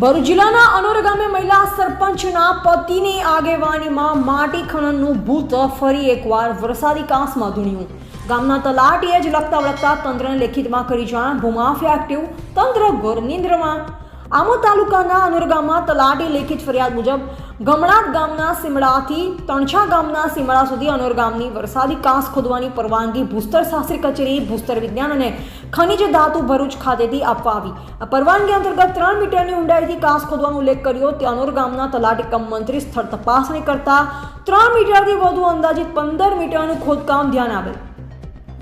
ભરૂચ જિલ્લાના અનોર ગામે મહિલા સરપંચના પતિની આગેવાનીમાં માટી ખનનનું ભૂત ફરી એકવાર વરસાદી કાંસમાં ધૂણ્યું. ગામના તલાટીએ જ લખતા વળગતા તંત્રને લેખિતમાં કરી જાણ. ભૂમાફિયા એક્ટિવ તંત્ર ઘોર નિંદ્રમાં. આમોદ તાલુકાના અનુરગામમાં તલાટી લેખિત ફરિયાદ મુજબ ગમણાત ગામના સીમડાથી તણછા ગામના સીમડા સુધી અનોર ગામની વરસાદી કાંસ ખોદવાની પરવાનગી ભૂસ્તર શાસ્ત્રી કચેરી, ભૂસ્તર વિજ્ઞાન અને ખનિજ ધાતુ ભરૂચ ખાતેથી આપવા આવી. આ પરવાનગી અંતર્ગત ત્રણ મીટરની ઊંડાઈથી કાંસ ખોદવાનો ઉલ્લેખ કર્યો. તે અનોર ગામના તલાટી કમ મંત્રી સ્થળ તપાસણી કરતા ત્રણ મીટરથી વધુ અંદાજિત પંદર મીટરનું ખોદકામ ધ્યાન આવે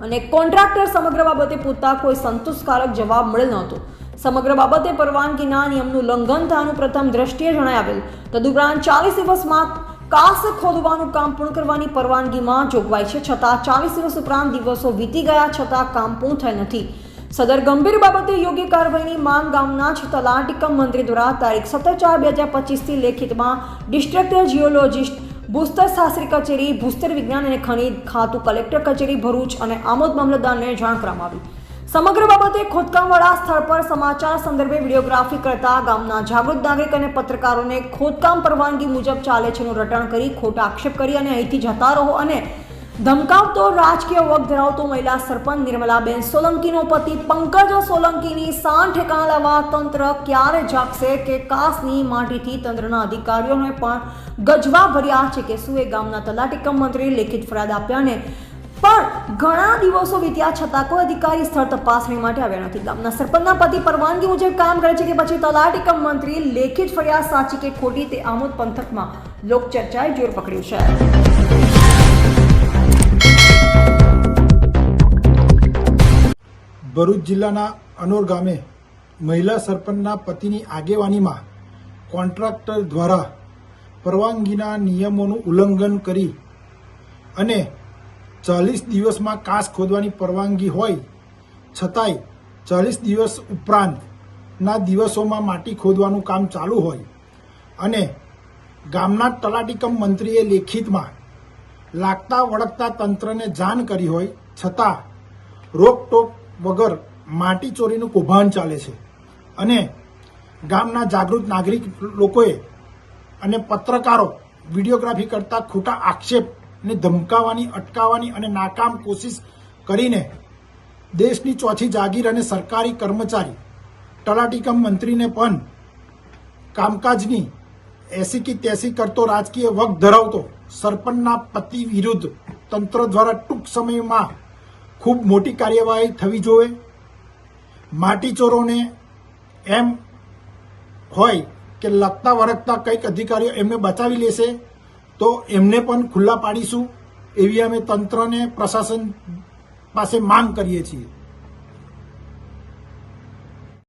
અને કોન્ટ્રાક્ટર સમગ્ર બાબતે પૂછતા કોઈ સંતોષકારક જવાબ મળેલ નહોતો. સમગ્ર બાબતે પરવાનગીના નિયમનું લંઘન થયાનું પ્રથમ દ્રષ્ટિએ જણાવેલ તદુપરાંત ચાલીસ દિવસમાં કાસ ખોદવાનું કામ પૂર્ણ કરવાની પરવાનગીમાં જોગવાઈ છે, છતાં ચાલીસ દિવસ ઉપરાંત દિવસો વીતી ગયા, છતાં કામ પૂર્ણ થયેલ નથી. સદર ગંભીર બાબતે યોગ્ય કાર્યવાહીની માંગ ગામના જ તલાટીકમ મંત્રી દ્વારા તારીખ સત્તર ચાર બે હજાર પચીસથી લેખિતમાં ડિસ્ટ્રિક્ટ જીઓલોજિસ્ટ, ભૂસ્તર શાસ્ત્રી કચેરી, ભૂસ્તર વિજ્ઞાન અને ખનિજ ખાતું કલેક્ટર કચેરી, ભરૂચ અને આમોદ મામલતદારને જાણ કરવામાં આવી. સમગ્ર બાબતે ખોદકામવાળા સ્થળ પર સમાચાર સંદર્ભે વિડીયોગ્રાફી કરતા ગામના જાગૃત નાગરિક અને પત્રકારોને ખોદકામ પરવાનગી મુજબ ચાલે છે રટણ કરી ખોટા આક્ષેપ કરી અને અહીંથી જતા રહો અને ધમકાવતો રાજકીય વગ ધરાવતો મહિલા સરપંચ નિર્મલાબેન સોલંકીનો પતિ પંકજ સોલંકીની સાન ઠેકાણા લાવવા તંત્ર ક્યારે જાગશે કે કાસની માટીથી તંત્રના અધિકારીઓને પણ ગજવા ભર્યા છે કે શું એ ગામના તલાટી કમ મંત્રી લેખિત ફરિયાદ આપ્યા ને પણ ઘણા દિવસો વીત્યા છતાં કોઈ અધિકારી સ્થળ તપાસણી માટે આવ્યા નથી. ગામના સરપંચના પતિ પરવાનગી મુજબ કામ કરે છે કે પછી તલાટી કમ મંત્રી લેખિત ફરિયાદ સાચી કે ખોટી તે આમોદ પંથકમાં લોકચર્ચાએ જોર પકડ્યું છે. ભરૂચ જિલ્લાના અનોર ગામે મહિલા સરપંચના પતિની આગેવાનીમાં કોન્ટ્રાક્ટર દ્વારા પરવાનગીના નિયમોનું ઉલ્લંઘન કરી અને ચાલીસ દિવસમાં કાંસ ખોદવાની પરવાનગી હોય, છતાંય ચાલીસ દિવસ ઉપરાંતના દિવસોમાં માટી ખોદવાનું કામ ચાલુ હોય અને ગામના તલાટીકમ મંત્રીએ લેખિતમાં લાગતા વળગતા તંત્રને જાણ કરી હોય, છતાં રોકટોક વગર માટી ચોરીનું કૌભાંડ ચાલે છે. અને ગામના જાગૃત નાગરિક લોકોએ અને પત્રકારો વિડીયોગ્રાફી કરતા ખોટા આક્ષેપને ધમકાવવાની અટકાવવાની અને નાકામ કોશિશ કરીને દેશની ચોથી જાગીર અને સરકારી કર્મચારી, તલાટીકમ મંત્રીને પણ કામકાજની એસી કી તેસી કરતો રાજકીય વગ ધરાવતો સરપંચના પતિ વિરુદ્ધ તંત્ર દ્વારા ટૂંક સમયમાં ખૂબ મોટી કાર્યવાહી થવી જોઈએ. માટીચોરોને એમ હોય કે લગતા વળગતા કંઈક અધિકારીઓ એમને બચાવી લેશે. તો એમને પણ ખુલ્લા પાડીશું એવી અમે તંત્રને પ્રશાસન પાસે માંગ કરીએ છીએ.